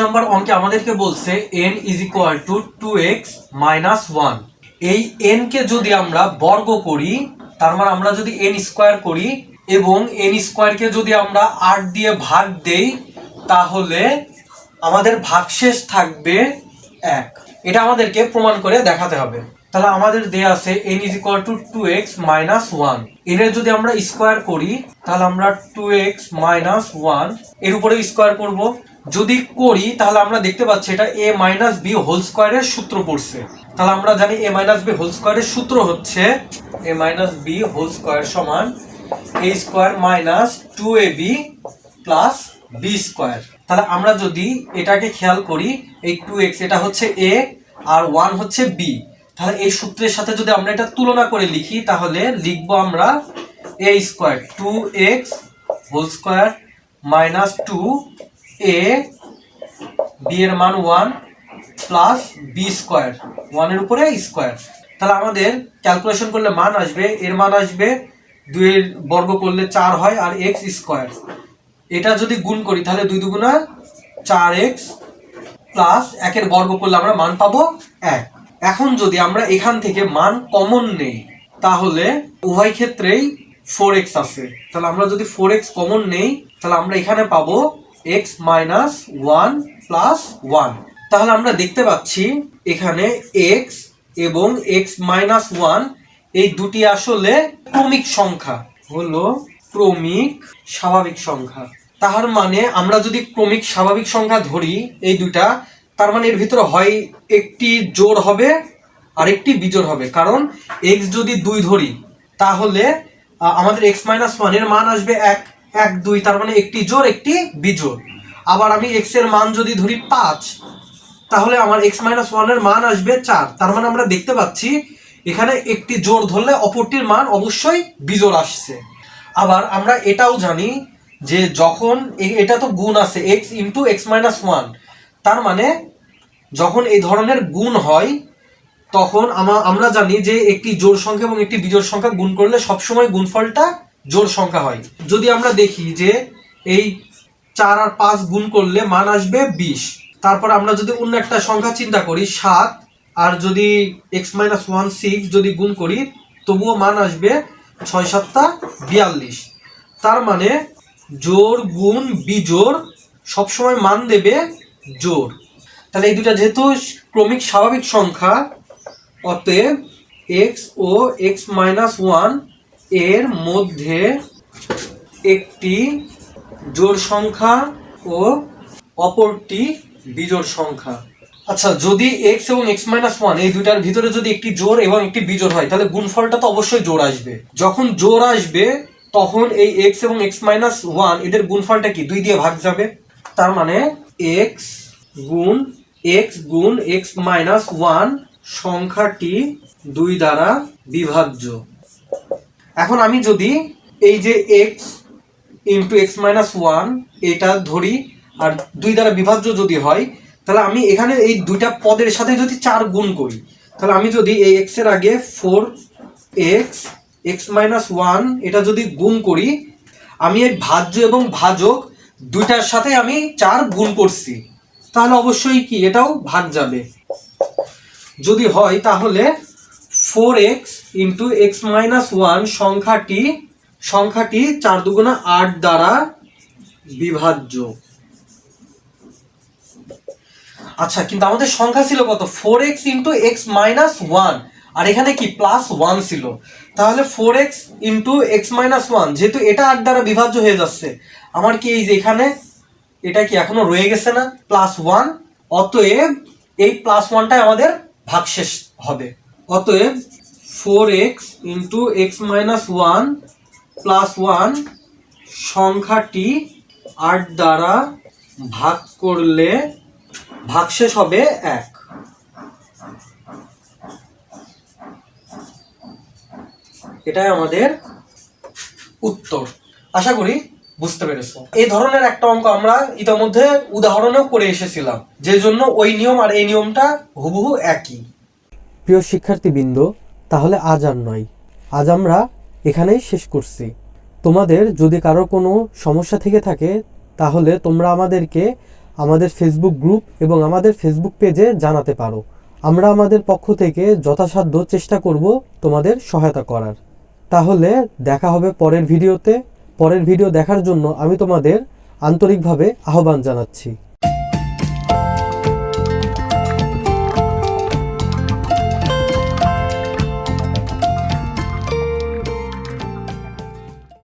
নম্বর অঙ্কে আমাদেরকে বলছে N is equal to two X minus one এই এন কে যদি আমরা বর্গ করি, তার মানে আমরা যদি এন স্কোয়ার করি এবং এন স্কোয়ারকে যদি আমরা আট দিয়ে ভাগ দেই, তাহলে আমাদের ভাগশেষ থাকবে এক। এটা আমাদেরকে প্রমাণ করে দেখাতে হবে। তাহলে আমাদের দেয়া আছে N is equal to two X minus ওয়ানের যদি আমরা স্কোয়ার করি, তাহলে আমরা টু এক্স মাইনাস ওয়ানের উপরে স্কোয়ার করব। যদি করি, তাহলে আমরা দেখতে পাচ্ছি এটা এ মাইনাস বি হোল স্কোয়ারের সূত্র পড়ছে। তাহলে আমরা জানি এ মাইনাস বি হোল স্কোয়ারের সূত্র হচ্ছে A minus B whole square সমান A square minus two A B plus B square তাহলে আমরা যদি এটাকে খেয়াল করি, এই টু এক্স এটা হচ্ছে এ আর ওয়ান হচ্ছে বি তাহলে এই সূত্রের সাথে যদি আমরা এটা তুলনা করে লিখি, তাহলে লিখব আমরা A square two X whole square minus two A B এর মান ওয়ান প্লাস বি স্কোয়ার ওয়ানের উপরে স্কোয়ার তাহলে আমাদের ক্যালকুলেশন করলে মান আসবে, এর মান আসবে দুইয়ের বর্গ করলে চার হয় আর এক্স স্কোয়ার এটা যদি গুণ করি তাহলে দুই দুগুণা চার এক্স প্লাস একের বর্গ করলে আমরা মান পাবো এক। এখন যদি আমরা এখান থেকে মান কমন নেই, তাহলে উভয় ক্ষেত্রেই ফোর এক্স আছে। তাহলে আমরা যদি ফোর এক্স কমন নেই, তাহলে আমরা এখানে পাবো X minus one plus one তাহলে আমরা দেখতে পাচ্ছি এখানে এক্স এবং এক্স মাইনাস ওয়ান এই দুটি আসলে ক্রমিক সংখ্যা। হলো ক্রমিক স্বাভাবিক সংখ্যা। তার মানে আমরা যদি ক্রমিক স্বাভাবিক সংখ্যা ধরি এই দুটা তার মানে এর ভিতরে হয় একটি জোর হবে আর একটি বিজোড় হবে। কারণ এক্স যদি দুই ধরি, তাহলে আমাদের এক্স মাইনাস ওয়ানের মান আসবে এক। এক, দুই, তার মানে একটি জোড় একটি বিজোড়। আবার আমি এক্সের মান যদি ধরি পাঁচ, তাহলে আমার এক্স মাইনাস ওয়ানের মান আসবে চার। তার মানে আমরা দেখতে পাচ্ছি, এখানে একটি জোড় ধরলে অপরটির মান অবশ্যই বিজোড় আসছে। আবার আমরা এটাও জানি যে যখন এটা তো গুণ আছে X into X minus one তার মানে যখন এই ধরনের গুণ হয়, তখন আমা- আমরা জানি যে একটি জোড় সংখ্যা এবং একটি বিজোড় সংখ্যা গুণ করলে সবসময় গুণফলটা জোড় সংখ্যা হয়। যদি আমরা দেখি যে এই চার আর পাঁচ গুণ করলে মান আসবে বিশ। তারপর আমরা যদি অন্য একটা সংখ্যা চিন্তা করি, সাত, আর যদি এক্স মাইনাস ওয়ান সিক্স যদি গুণ করি, তবুও মান আসবে ছয় সাতটা বিয়াল্লিশ। তার মানে জোর গুণ বিজোর সবসময় মান দেবে জোর তাহলে এই দুটা যেহেতু ক্রমিক স্বাভাবিক সংখ্যা, অতএব এক্স ও এক্স মাইনাস ওয়ান এর মধ্যে একটি জোড় সংখ্যা ও অপরটি বিজোড় সংখ্যা। আচ্ছা যদি এক্স এবং এক্স মাইনাস ওয়ান এই দুইটার ভিতরে যদি একটি জোর এবং একটি বিজোড় হয়, তাহলে গুণফলটা তো অবশ্যই জোর আসবে। যখন জোর আসবে, তখন এই এক্স এবং এক্স মাইনাস ওয়ান এদের গুণফলটা কি? দুই দিয়ে ভাগ যাবে। তার মানে এক্স গুণ এক্স গুণ এক্স মাইনাস ওয়ান সংখ্যাটি দুই দ্বারা বিভাজ্য। এখন আমি যদি এই যে X into X minus one এটা ধরি আর দুই দ্বারা বিভাজ্য যদি হয়, তাহলে আমি এখানে এই দুইটা পদের সাথে যদি চার গুণ করি, তাহলে আমি যদি এই এক্সের আগে four X X minus one এটা যদি গুণ করি, আমি এই ভাজ্য এবং ভাজক দুইটার সাথে আমি চার গুণ করছি, তাহলে অবশ্যই কি এটাও ভাগ যাবে। যদি হয় তাহলে four X into X minus one সংখ্যাটি সংখ্যাটি চার দুগুণা আট দ্বারা বিভাজ্য। আচ্ছা কিন্তু আমাদের সংখ্যা ছিল কত? Four X into X minus one আর এখানে কি? প্লাস ওয়ান ছিল। তাহলে four X into X minus one যেহেতু এটা আট দ্বারা বিভাজ্য হয়ে যাচ্ছে, আমার কি এই যে এখানে, এটা কি এখনও রয়ে গেছে না? প্লাস ওয়ান অতএব এই প্লাস ওয়ানটাই আমাদের ভাগশেষ হবে। অতএব four X into X minus one plus one সংখ্যাটি আট দ্বারা ভাগ করলে ভাগশেষ হবে এক। এটাই আমাদের উত্তর। আশা করি বুঝতে পেরেছ। এই ধরনের একটা অঙ্ক আমরা ইতিমধ্যে উদাহরণেও করে এসেছিলাম যে জন্য ওই নিয়ম আর এই নিয়মটা হুবহু একই। প্রিয় শিক্ষার্থীবৃন্দ তাহলে আজ আর নয়। আজ আমরা এখানেই শেষ করছি। তোমাদের যদি কারও কোনো সমস্যা থেকে থাকে, তাহলে তোমরা আমাদেরকে আমাদের ফেসবুক গ্রুপ এবং আমাদের ফেসবুক পেজে জানাতে পারো। আমরা আমাদের পক্ষ থেকে যথাসাধ্য চেষ্টা করব তোমাদের সহায়তা করার। তাহলে দেখা হবে পরের ভিডিওতে। পরের ভিডিও দেখার জন্য আমি তোমাদের আন্তরিকভাবে আহ্বান জানাচ্ছি।